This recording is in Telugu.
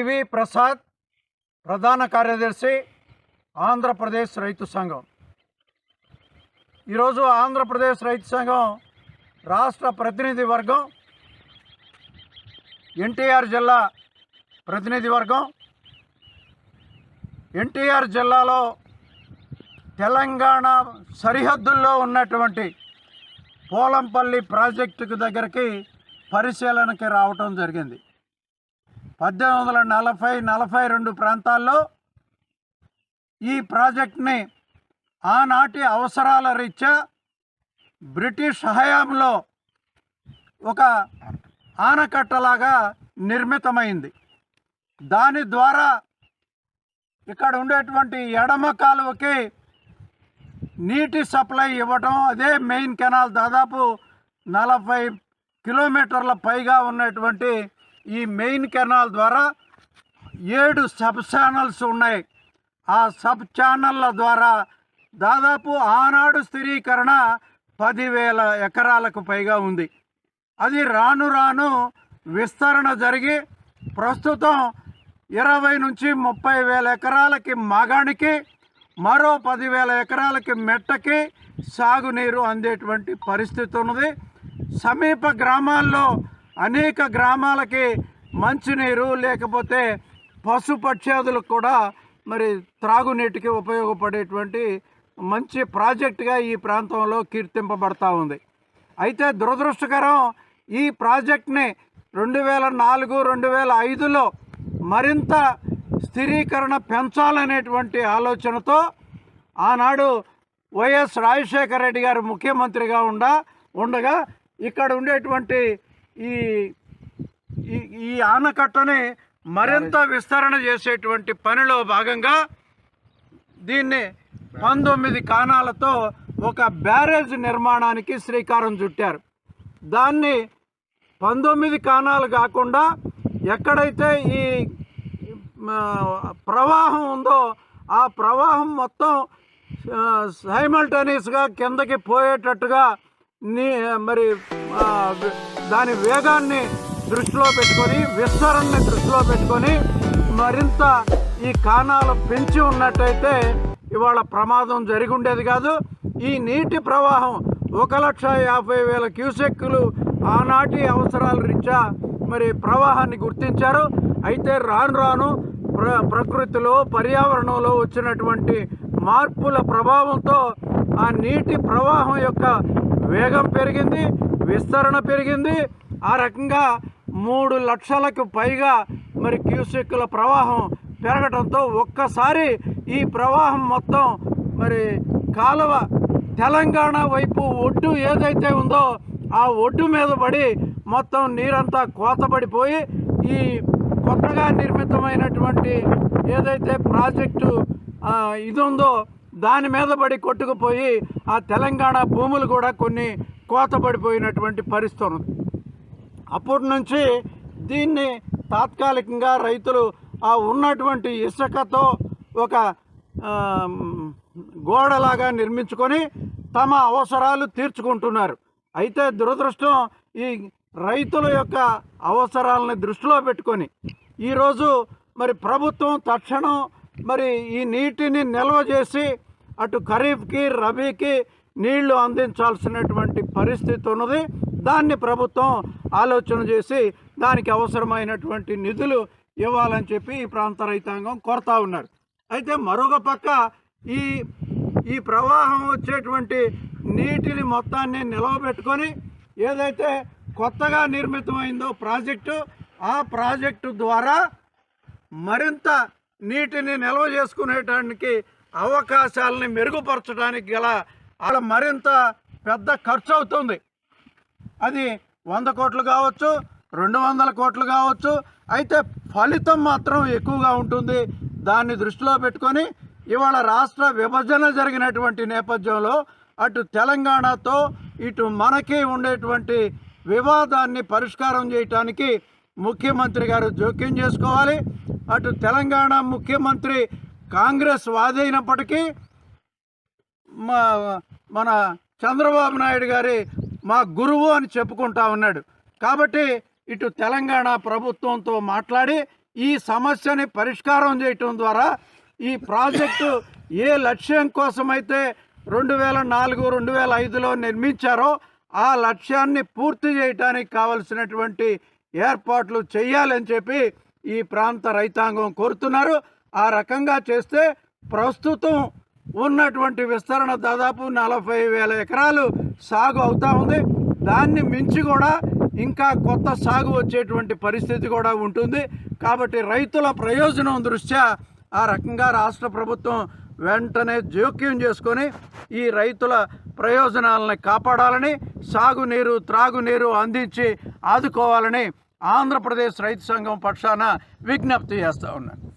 పివి ప్రసాద్ ప్రధాన కార్యదర్శి ఆంధ్రప్రదేశ్ రైతు సంఘం. ఈరోజు ఆంధ్రప్రదేశ్ రైతు సంఘం రాష్ట్ర ప్రతినిధి వర్గం ఎన్టీఆర్ జిల్లా ప్రతినిధి వర్గం. ఎన్టీఆర్ జిల్లాలో తెలంగాణ సరిహద్దుల్లో ఉన్నటువంటి పోలంపల్లి ప్రాజెక్టుకు దగ్గరికి పరిశీలనకి రావటం జరిగింది. పద్దెనిమిది వందల నలభై నలభై రెండు ప్రాంతాల్లో ఈ ప్రాజెక్ట్ని ఆనాటి అవసరాల రీత్యా బ్రిటిష్ హయాంలో ఒక ఆనకట్టలాగా నిర్మితమైంది. దాని ద్వారా ఇక్కడ ఉండేటువంటి ఎడమ కాలువకి నీటి సప్లై ఇవ్వటం అదే మెయిన్ కెనాల్ దాదాపు నలభై కిలోమీటర్ల పైగా ఉన్నటువంటి ఈ మెయిన్ కెనాల్ ద్వారా ఏడు సబ్ ఛానల్స్ ఉన్నాయి. ఆ సబ్ ఛానళ్ళ ద్వారా దాదాపు ఆనాడు స్థిరీకరణ పదివేల ఎకరాలకు పైగా ఉంది. అది రాను రాను విస్తరణ జరిగి ప్రస్తుతం ఇరవై నుంచి ముప్పై వేల ఎకరాలకి మగానికి మరో పదివేల ఎకరాలకి మెట్టకి సాగునీరు అందేటువంటి పరిస్థితి ఉన్నది. సమీప గ్రామాల్లో అనేక గ్రామాలకి మంచినీరు లేకపోతే పశు పక్షాదులకు కూడా మరి త్రాగునీటికి ఉపయోగపడేటువంటి మంచి ప్రాజెక్టుగా ఈ ప్రాంతంలో కీర్తింపబడతా ఉంది. అయితే దురదృష్టకరం ఈ ప్రాజెక్ట్ని రెండు వేల నాలుగు రెండు వేల ఐదులో మరింత స్థిరీకరణ పెంచాలనేటువంటి ఆలోచనతో ఆనాడు వైఎస్ రాజశేఖర రెడ్డి గారు ముఖ్యమంత్రిగా ఉండ ఉండగా ఇక్కడ ఉండేటువంటి ఈ ఈ- ఆనకట్టని మరింత విస్తరణ చేసేటువంటి పనిలో భాగంగా దీన్ని పంతొమ్మిది కానాలతో ఒక బ్యారేజ్ నిర్మాణానికి శ్రీకారం చుట్టారు. దాన్ని పంతొమ్మిది కానాలు కాకుండా ఎక్కడైతే ఈ ప్రవాహం ఉందో ఆ ప్రవాహం మొత్తం సైమల్టేనియస్గా కిందకి పోయేటట్టుగా నీ మరి దాని వేగాన్ని దృష్టిలో పెట్టుకొని విస్తరణని దృష్టిలో పెట్టుకొని మరింత ఈ కానాలు పెంచి ఉన్నట్టయితే ఇవాళ ప్రమాదం జరిగి ఉండేది కాదు. ఈ నీటి ప్రవాహం ఒక లక్ష యాభై వేల క్యూసెక్కులు ఆనాటి అవసరాల రీత్యా మరి ప్రవాహాన్ని గుర్తించారు. అయితే రాను రాను ప్ర ప్రకృతిలో పర్యావరణంలో వచ్చినటువంటి మార్పుల ప్రభావంతో ఆ నీటి ప్రవాహం యొక్క వేగం పెరిగింది. విస్తరణ పెరిగింది. ఆ రకంగా మూడు లక్షలకు పైగా మరి క్యూసెక్కుల ప్రవాహం పెరగడంతో ఒక్కసారి ఈ ప్రవాహం మొత్తం మరి కాలువ తెలంగాణ వైపు ఒడ్డు ఏదైతే ఉందో ఆ ఒడ్డు మీద పడి మొత్తం నీరంతా కోతపడిపోయి ఈ కొత్తగా నిర్మితమైనటువంటి ఏదైతే ప్రాజెక్టు ఇది ఉందో దాని మీద పడి కొట్టుకుపోయి ఆ తెలంగాణ భూములు కూడా కొన్ని కోతపడిపోయినటువంటి పరిస్థితి ఉంది అప్పటి నుంచి దీన్ని తాత్కాలికంగా రైతులు ఆ ఉన్నటువంటి ఇసుకతో ఒక గోడలాగా నిర్మించుకొని తమ అవసరాలు తీర్చుకుంటున్నారు. అయితే దురదృష్టం ఈ రైతుల యొక్క అవసరాలని దృష్టిలో పెట్టుకొని ఈరోజు మరి ప్రభుత్వం తక్షణం మరి ఈ నీటిని నిల్వ చేసి అటు ఖరీఫ్కి రబీకి నీళ్ళు అందించాల్సినటువంటి పరిస్థితి ఉన్నది. దాన్ని ప్రభుత్వం ఆలోచన చేసి దానికి అవసరమైనటువంటి నిధులు ఇవ్వాలని చెప్పి ఈ ప్రాంత రైతాంగం కోరుతా ఉన్నారు. అయితే మరొక పక్క ఈ ఈ ప్రవాహం వచ్చేటువంటి నీటిని మొత్తాన్ని నిలవబెట్టుకొని ఏదైతే కొత్తగా నిర్మితమైందో ప్రాజెక్టు ఆ ప్రాజెక్టు ద్వారా మరింత నీటిని నిల్వ చేసుకునేటానికి అవకాశాలని మెరుగుపరచడానికి గల అలా మరింత పెద్ద ఖర్చు అవుతుంది అది వంద కోట్లు కావచ్చు రెండు వందల కోట్లు కావచ్చు అయితే ఫలితం మాత్రం ఎక్కువగా ఉంటుంది. దాన్ని దృష్టిలో పెట్టుకొని ఇవాళ రాష్ట్ర విభజన జరిగినటువంటి నేపథ్యంలో అటు తెలంగాణతో ఇటు మనకి ఉండేటువంటి వివాదాన్ని పరిష్కారం చేయటానికి ముఖ్యమంత్రి గారు జోక్యం చేసుకోవాలి. అటు తెలంగాణ ముఖ్యమంత్రి కాంగ్రెస్ వాదైనప్పటికీ మా మన చంద్రబాబు నాయుడు గారి మా గురువు అని చెప్పుకుంటా ఉన్నాడు. కాబట్టి ఇటు తెలంగాణ ప్రభుత్వంతో మాట్లాడి ఈ సమస్యని పరిష్కారం చేయటం ద్వారా ఈ ప్రాజెక్టు ఏ లక్ష్యం కోసమైతే రెండు వేల నాలుగు రెండు వేల ఐదులో నిర్మించారో ఆ లక్ష్యాన్ని పూర్తి చేయటానికి కావలసినటువంటి ఏర్పాట్లు చేయాలని చెప్పి ఈ ప్రాంత రైతాంగం కోరుతున్నారు. ఆ రకంగా చేస్తే ప్రస్తుతం ఉన్నటువంటి విస్తరణ దాదాపు నలభై వేల ఎకరాలు సాగు అవుతా ఉంది. దాన్ని మించి కూడా ఇంకా కొత్త సాగు వచ్చేటువంటి పరిస్థితి కూడా ఉంటుంది. కాబట్టి రైతుల ప్రయోజనం దృష్ట్యా ఆ రకంగా రాష్ట్ర ప్రభుత్వం వెంటనే జోక్యం చేసుకొని ఈ రైతుల ప్రయోజనాలని కాపాడాలని సాగునీరు త్రాగునీరు అందించి ఆదుకోవాలని ఆంధ్రప్రదేశ్ రైతు సంఘం పక్షాన విజ్ఞప్తి చేస్తూ ఉన్నాను.